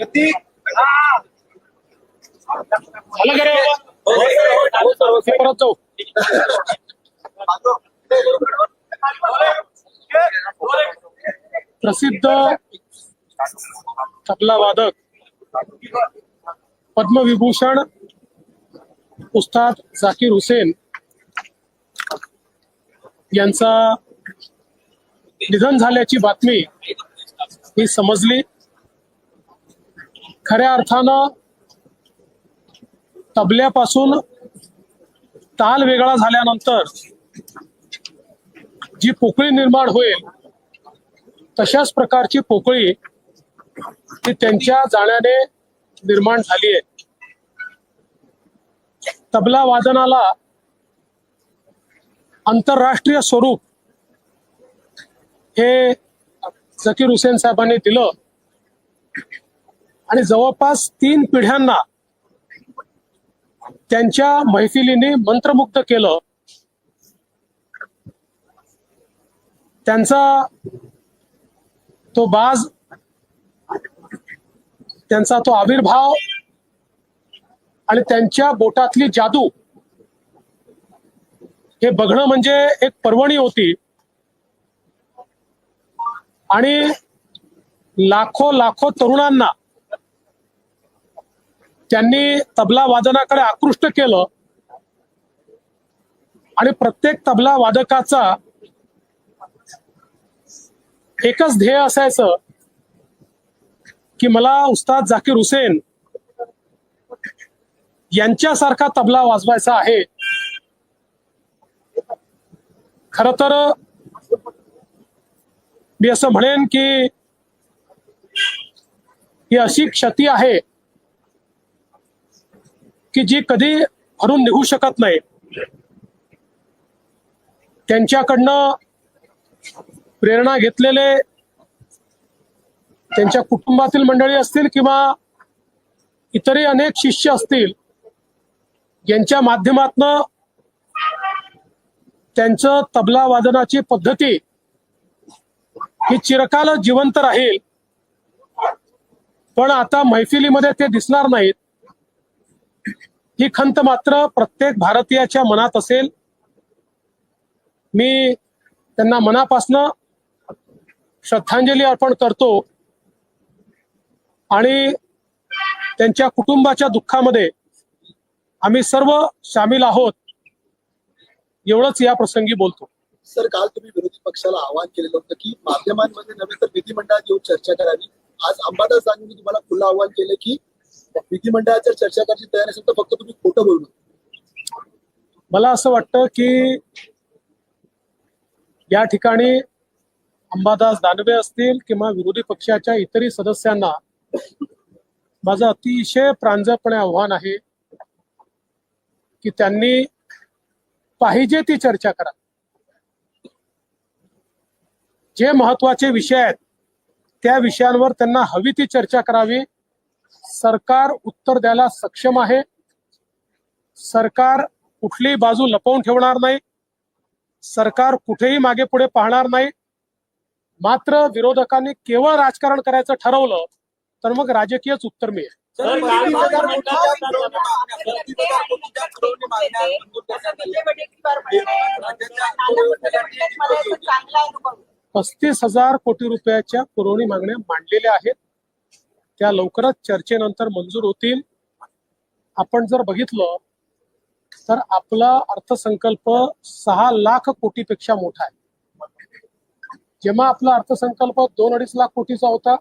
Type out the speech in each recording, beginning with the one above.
रे झालं का रे बाबा? हे परत जाऊ प्रसिद्ध तबला वादक पद्मविभूषण उस्ताद जाकीर हुसेन यांचा निधन झाल्याची बातमी ही समजली. खऱ्या अर्थानं तबल्यापासून ताल वेगळा झाल्यानंतर जी पोकळी निर्माण होईल तशाच प्रकारची पोकळी ती त्यांच्या जाण्याने निर्माण झाली आहे. तबला वादनाला आंतरराष्ट्रीय स्वरूप हे झकीर हुसेन साहेबांनी दिलं. आणि जवळपास तीन पिढ्यांना त्यांच्या मैफिलीने मंत्रमुग्ध केलं. त्यांचा तो बाज त्यांचा तो आविर्भाव आणि त्यांच्या बोटातली जादू हे बघणं म्हणजे एक पर्वणी होती. आणि लाखो लाखो तरुणांना त्यांनी तबला वादनाकडे आकृष्ट केलं. आणि प्रत्येक तबला वादकाचा एकच ध्येय असायचं की मला उस्ताद झाकीर हुसेन यांच्यासारखा तबला वाजवायचा आहे. खर तर मी असं म्हणेन की ही अशी क्षती आहे की जी कधी भरून निघू शकत नाही त्यांच्याकडनं प्रेरणा घेतलेले त्यांच्या कुटुंबातील मंडळी असतील किंवा इतरही अनेक शिष्य असतील यांच्या माध्यमातनं त्यांचं तबला वादनाची पद्धती ही चिरकाल जिवंत राहील. पण आता मैफिलीमध्ये ते दिसणार नाहीत. ही खंत मात्र प्रत्येक भारतीयाच्या मनात असेल. मी त्यांना मनापासनं श्रद्धांजली अर्पण करतो. आणि त्यांच्या कुटुंबाच्या दुःखामध्ये आम्ही सर्व सामील आहोत. एवढंच या प्रसंगी बोलतो. सर काल तुम्ही विरोधी पक्षाला आवाहन केलेलं होतं की माध्यमांमध्ये नव्हे तर विधिमंडळात येऊन चर्चा करावी. आज अंबादास दानवेंनी तुम्हाला खुलं आव्हान केलं की विधिमंडळाच्या चर्चा करायची तयारी असेल तर फक्त तुम्ही खोटं बोलू मला असं वाटतं की या ठिकाणी अंबादास दानवे असतील किंवा विरोधी पक्षाच्या इतरही सदस्यांना माझं अतिशय प्रांजळपणे आव्हान आहे की त्यांनी पाहिजे ती चर्चा करा. जे महत्त्वाचे विषय आहेत त्या विषयांवर त्यांना हवी ती चर्चा करावी. सरकार उत्तर द्यायला सक्षम आहे. सरकार कुठलीही बाजू लपवून ठेवणार नाही. सरकार कुठेही मागे पुढे पाहणार नाही. मात्र विरोधकांनी केवळ राजकारण करायचं ठरवलं तर मग राजकीयच उत्तर मिळेल. पस्तीस हजार कोटी रुपयाच्या पुरवणी मागण्या मांडलेल्या आहेत. त्या लवकरच चर्चेनंतर मंजूर होतील. आपण जर बघितलं तर आपला अर्थसंकल्प सहा लाख कोटीपेक्षा मोठा आहे. जेव्हा आपला अर्थसंकल्प दोन अडीच लाख कोटीचा होता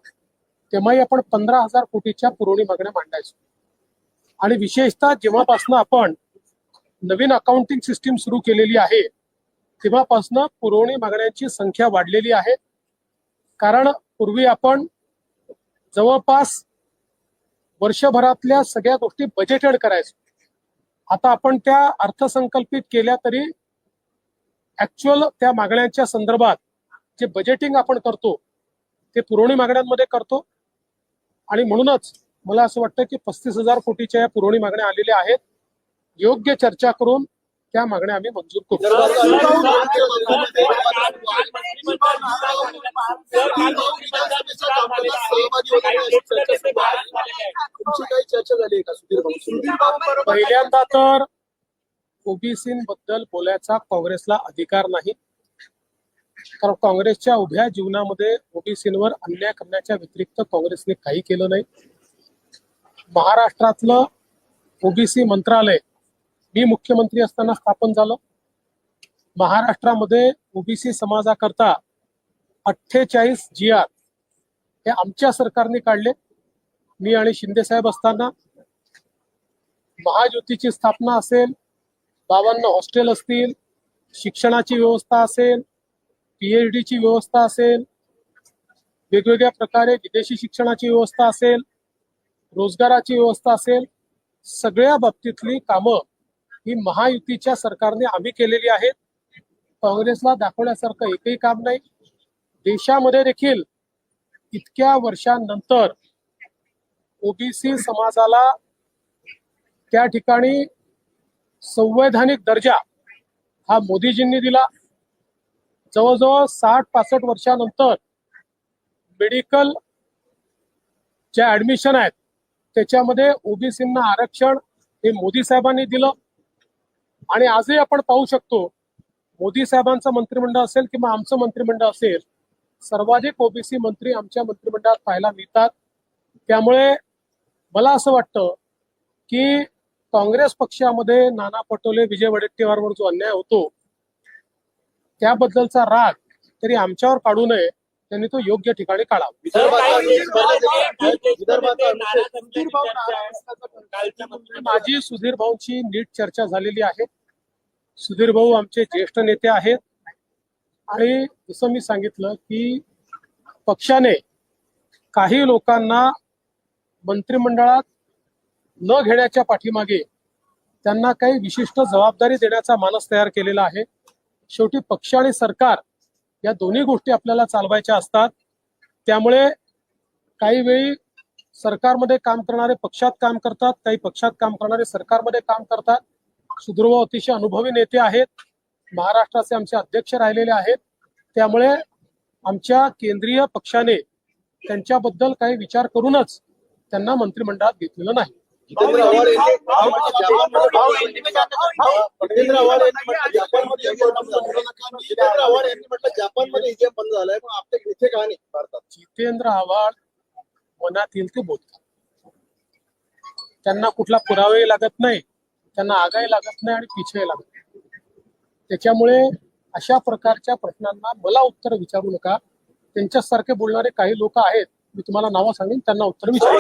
तेव्हाही आपण पंधरा हजार कोटीच्या पुरवणी मागण्या मांडायचो. आणि विशेषतः जेव्हापासून आपण नवीन अकाउंटिंग सिस्टीम सुरू केलेली आहे तेव्हापासनं पुरवणी मागण्यांची संख्या वाढलेली आहे. कारण पूर्वी आपण जवळपास वर्षभरातल्या सगळ्या गोष्टी बजेटेड करायचो. आता आपण त्या अर्थसंकल्पित केल्या तरी ऍक्च्युअल त्या मागण्यांच्या संदर्भात जे बजेटिंग आपण करतो ते पुरवणी मागण्यांमध्ये करतो. आणि म्हणूनच मला असं वाटतं की पस्तीस हजार कोटीच्या या पुरवणी मागण्या आलेल्या आहेत. योग्य चर्चा करून त्या मागण्या आम्ही मंजूर करू पहिल्यांदा तर ओबीसी बद्दल बोलायचा काँग्रेसला अधिकार नाही कारण काँग्रेसच्या उभ्या जीवनामध्ये ओबीसीवर अन्याय करण्याच्या व्यतिरिक्त काँग्रेसने काही केलं नाही महाराष्ट्रातलं ओबीसी मंत्रालय मी मुख्यमंत्री असताना स्थापन झालं. महाराष्ट्रामध्ये ओबीसी समाजाकरता अठ्ठेचाळीस जी आर हे आमच्या सरकारने काढले. मी आणि शिंदे साहेब असताना महाज्योतीची स्थापना असेल बावन्न हॉस्टेल असतील शिक्षणाची व्यवस्था असेल पीएच ची व्यवस्था असेल वेगवेगळ्या प्रकारे विदेशी शिक्षणाची व्यवस्था असेल रोजगाराची व्यवस्था असेल सगळ्या बाबतीतली कामं ही महायुतीच्या सरकारने आम्ही केलेली आहेत. काँग्रेसला दाखवण्यासारखं एकही काम नाही. देशामध्ये देखील इतक्या वर्षांनंतर ओबीसी समाजाला त्या ठिकाणी संवैधानिक दर्जा हा मोदीजींनी दिला. जवळजवळ साठ पासष्ट वर्षानंतर मेडिकल ज्या ऍडमिशन आहेत त्याच्यामध्ये ओबीसींना आरक्षण हे मोदी साहेबांनी दिलं. आणि आजही आपण पाहू शकतो मोदी साहेबांचं मंत्रिमंडळ असेल किंवा आमचं मंत्रिमंडळ असेल सर्वाधिक ओबीसी मंत्री आमच्या मंत्रिमंडळात पाहायला मिळतात त्यामुळे मला असं वाटतं की काँग्रेस पक्षामध्ये नाना पटोले विजय वडेट्टीवारवर जो अन्याय होतो त्याबद्दलचा राग तरी आमच्यावर काढू नये त्यांनी तो योग्य ठिकाणी काढावा माझी सुधीर भाऊंची नीट चर्चा झालेली आहे सुधीर भाऊ आमचे ज्येष्ठ नेते आहेत. आणि जसं मी सांगितलं की पक्षाने काही लोकांना मंत्रिमंडळात न घेण्याच्या पाठीमागे त्यांना काही विशिष्ट जबाबदारी देण्याचा मानस तयार केलेला आहे. शेवटी पक्ष आणि सरकार या दोन्ही गोष्टी आपल्याला चालवायच्या असतात. त्यामुळे काही वेळी सरकारमध्ये काम करणारे पक्षात काम करतात काही पक्षात काम करणारे सरकारमध्ये काम करतात. सुधीरभाऊ अतिशय अनुभवी नेते आहेत. महाराष्ट्राचे आमचे अध्यक्ष राहिलेले आहेत. त्यामुळे आमच्या केंद्रीय पक्षाने त्यांच्याबद्दल काही विचार करूनच त्यांना मंत्रिमंडळात घेतलेलं नाही. जितेंद्र आव्हाड यांनी जितेंद्र आव्हाड यांनी म्हटलं जपानमध्ये EVM बंद झालाय. जितेंद्र आव्हाड यांनी म्हटलं जपानमध्ये ईव्हीएम बंद झालाय मग आपल्या इथे का नाही? भारतात. जितेंद्र आव्हाड मनात येईल ते बोलतात त्यांना कुठला पुरावाही लागत नाही. त्यांना आगाही लागत नाही आणि पिछेही लागत नाही. त्याच्यामुळे अशा प्रकारच्या प्रश्नांना मला उत्तर विचारू नका. त्यांच्यासारखे बोलणारे काही लोक आहेत, मी तुम्हाला नावं सांगेन, त्यांना उत्तर विचारू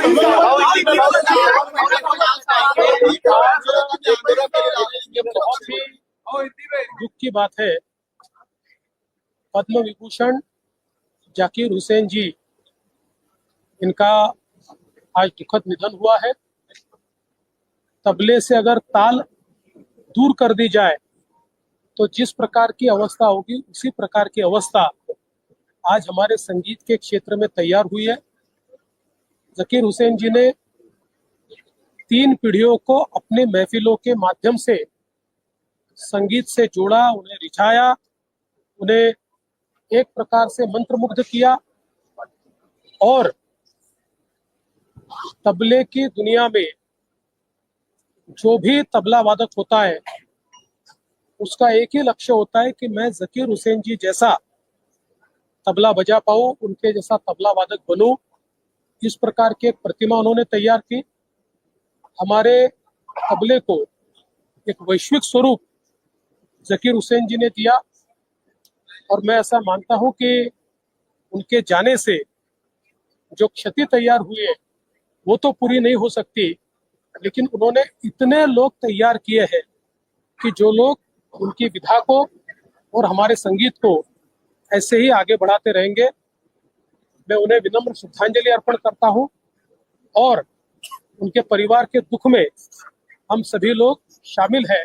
दुख की बात है पद्म विभूषण जाकिर हुसैन जी, इनका आज दुखद निधन हुआ है। तबले से अगर ताल दूर कर दी जाए तो जिस प्रकार की अवस्था होगी, उसी प्रकार की अवस्था आज हमारे संगीत के क्षेत्र में तैयार हुई है। जकीर हुसैन जी ने तीन पीढ़ियों को अपने महफिलों के माध्यम से संगीत से जोड़ा, उन्हें रिझाया, उन्हें एक प्रकार से मंत्रमुग्ध किया और तबले की दुनिया में जो भी तबला वादक होता है, उसका एक ही लक्ष्य होता है कि मैं जकीर हुसैन जी जैसा तबला बजा पाऊँ, उनके जैसा तबला वादक बनूं। इस प्रकार की एक प्रतिमा उन्होंने तैयार की। हमारे तबले को एक वैश्विक स्वरूप जकीर हुसैन जी ने दिया और मैं ऐसा मानता हूँ कि उनके जाने से जो क्षति तैयार हुई है, वो तो पूरी नहीं हो सकती। लेकिन उन्होंने इतने लोग तैयार किए हैं कि जो लोग उनकी विधा को और हमारे संगीत को ऐसे ही आगे बढ़ाते रहेंगे मैं उन्हें विनम्र श्रद्धांजलि अर्पण करता हूँ और उनके परिवार के दुख में हम सभी लोग शामिल हैं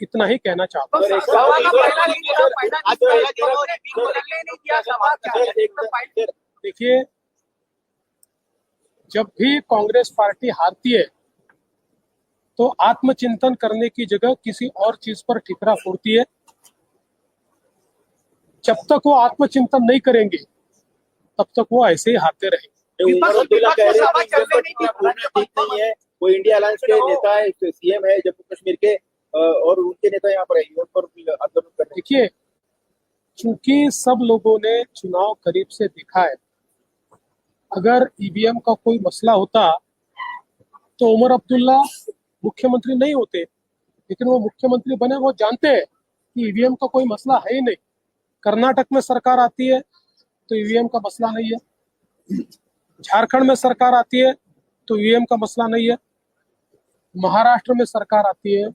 इतना ही कहना चाहता हूँ। देखिए जब भी कांग्रेस पार्टी हारती है तो आत्मचिंतन करने की जगह किसी और चीज़ पर ठिकरा फोड़ती है। जब तक वो आत्मचिंतन नहीं करेंगे तब तक वो ऐसे ही हारते रहेंगे। विपक्ष- उमर अब्दुल्ला विपक्ष कह रहे सभा हैं कि चलने इनका नहीं दी। बोलना ठीक नहीं है। वो इंडिया अलायंस के नेता है सीएम है जम्मू कश्मीर के और उनके नेता यहाँ पर है उन पर आंदोलन कर देखिए चूँकि सब लोगों ने चुनाव करीब से देखा है अगर ईवीएम का कोई मसला होता तो उमर अब्दुल्ला मुख्यमंत्री नहीं होते लेकिन वो मुख्यमंत्री बने वो जानते हैं कि ईवीएम का कोई मसला है ही नहीं कर्नाटक में सरकार आती है तो ईवीएम का मसला नहीं है झारखंड में सरकार आती है तो ईवीएम का मसला नहीं है महाराष्ट्र में सरकार आती है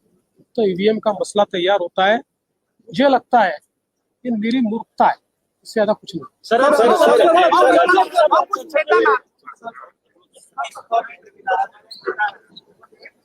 तो ईवीएम का मसला तैयार होता है मुझे लगता है ये मेरी मूर्खता है इससे ज़्यादा कुछ नहीं सर सर कुछ छेड़ा ना।